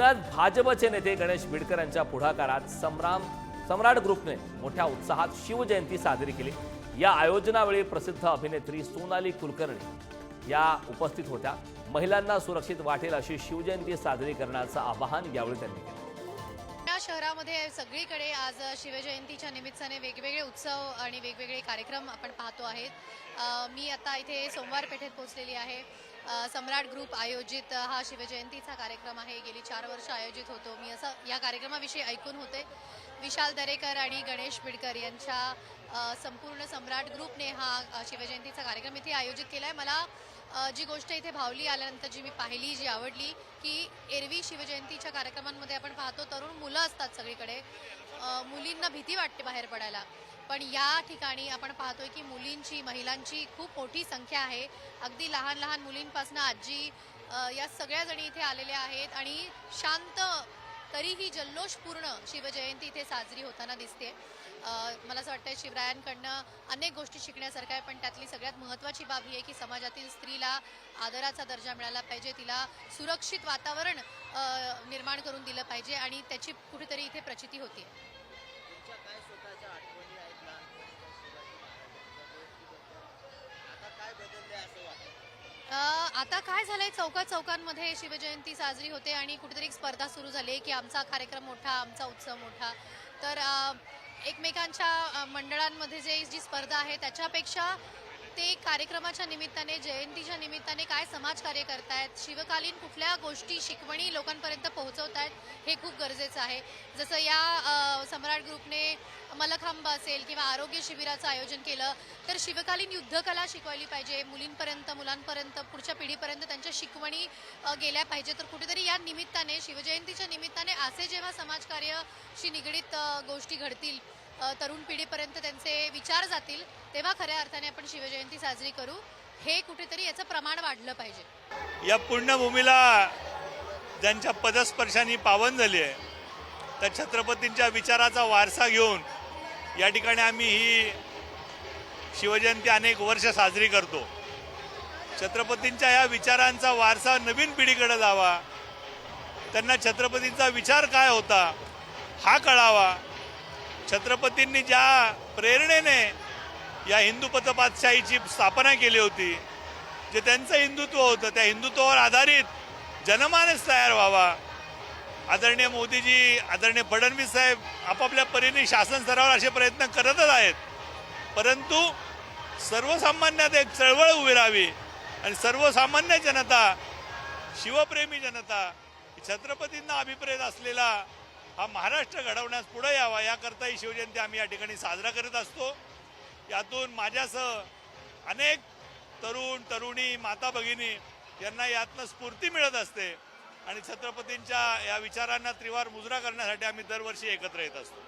पुण्यात भाजपचे नेते गणेश बिडकर यांच्या पुढाकारात सम्राम सम्राट ग्रुपने मोठ्या उत्साहात शिवजयंती साजरी केली. या आयोजनावेळी प्रसिद्ध अभिनेत्री सोनाली कुलकर्णी या उपस्थित होत्या. महिलांना सुरक्षित वाटेल अशी शिवजयंती साजरी करण्याचं आवाहन यावेळी त्यांनी केलं. शहरामध्ये सगळीकडे आज शिवजयंतीच्या निमित्ताने वेगवेगळे उत्सव आणि वेगवेगळे कार्यक्रम आपण पाहतो आहेत. मी आता इथे सोमवार पेठेत पोहोचलेली आहे. सम्राट ग्रुप आयोजित हा शिवजयंतीचा कार्यक्रम आहे. गेली चार वर्ष आयोजित होतो. मी असं या कार्यक्रमाविषयी ऐकून होते. विशाल दरेकर आणि गणेश बिडकर यांच्या संपूर्ण सम्राट ग्रुपने हा शिवजयंतीचा कार्यक्रम इथे आयोजित केला आहे मला जी गोष्ट इथे भावली आल्यानंतर जी मी पाहिली जी आवडली की एरवी शिवजयंतीच्या कार्यक्रमांमध्ये आपण पाहतो तरुण मुलं असतात सगळीकडे. मुलींना भीती वाटते बाहेर पडायला. पण या ठिकाणी आपण पाहतोय की मुलींची महिलांची खूप मोठी संख्या आहे. अगदी लहान लहान मुलींपासून आजी या सगळ्या जणी इथे आलेल्या आहेत आणि शांत तरीही जल्लोषपूर्ण शिवजयंती इथे साजरी होताना दिसते. मला असं वाटतं शिवरायांकडनं अनेक गोष्टी शिकण्यासारख्या आहे पण त्यातली सगळ्यात महत्त्वाची बाब ही आहे की समाजातील स्त्रीला आदराचा दर्जा मिळाला पाहिजे तिला सुरक्षित वातावरण निर्माण करून दिलं पाहिजे आणि त्याची कुठेतरी इथे प्रचिती होती आता काय झालंय? चौकात चौकांमध्ये शिवजयंती साजरी होते आणि कुठेतरी एक स्पर्धा सुरू झाली आहे की आमचा कार्यक्रम मोठा आमचा उत्सव मोठा. तर एकमेकांच्या मंडळांमध्ये जे जी स्पर्धा आहे त्याच्यापेक्षा ते कार्यक्रमाच्या निमित्ताने जयंतीच्या निमित्ताने काय समाजकार्य करतायत शिवकालीन कुठल्या गोष्टी शिकवणी लोकांपर्यंत पोहोचवतायत हे खूप गरजेचं आहे. जसं या सम्राट ग्रुपने मलखांब असेल किंवा आरोग्य शिबिराचं आयोजन केलं तर शिवकालीन युद्धकला शिकवली पाहिजे. मुलींपर्यंत मुलांपर्यंत पुढच्या पिढीपर्यंत त्यांच्या शिकवणी गेल्या पाहिजे. तर कुठेतरी या निमित्ताने शिवजयंतीच्या निमित्ताने असे जेव्हा समाजकार्यशी निगडीत गोष्टी घडतील तरुण पिढीपर्यंत त्यांचे विचार जातील तेव्हा खऱ्या अर्थाने आपण शिवजयंती साजरी करू. हे कुठेतरी याचं प्रमाण वाढलं पाहिजे. या पुण्यभूमीला ज्यांच्या पदस्पर्शाने पावन झाली आहे त्या छत्रपतींच्या विचाराचा वारसा घेऊन या ठिकाणी आम्ही ही शिवजयंती अनेक वर्ष साजरी करतो. छत्रपतींच्या या विचारांचा वारसा नवीन पिढीकडे जावा. त्यांना छत्रपतींचा विचार काय होता हा कळावा. छत्रपतींनी ज्या प्रेरणेने या हिंदू पथपातशाहीची स्थापना केली होती जे त्यांचं हिंदुत्व होतं त्या हिंदुत्वावर आधारित जनमानस तयार व्हावा. आदरणीय मोदीजी आदरणीय फडणवीस साहेब आपापल्या परीने शासन स्तरावर असे प्रयत्न करतच आहेत. परंतु सर्वसामान्यात एक चळवळ उभी राहावी आणि सर्वसामान्य जनता शिवप्रेमी जनता छत्रपतींना अभिप्रेत असलेला हा महाराष्ट्र घडवण्यास पुढे यावा याकरता ही शिवजयंती आम्ही या ठिकाणी साजरा करत असतो. यातून माझ्यासह अनेक तरुण तरुणी माता भगिनी यांना यातनं स्फूर्ती मिळत असते. आणि छत्रपतींच्या या विचारांना त्रिवार मुजरा करण्यासाठी आम्ही दरवर्षी एकत्र येत असतो.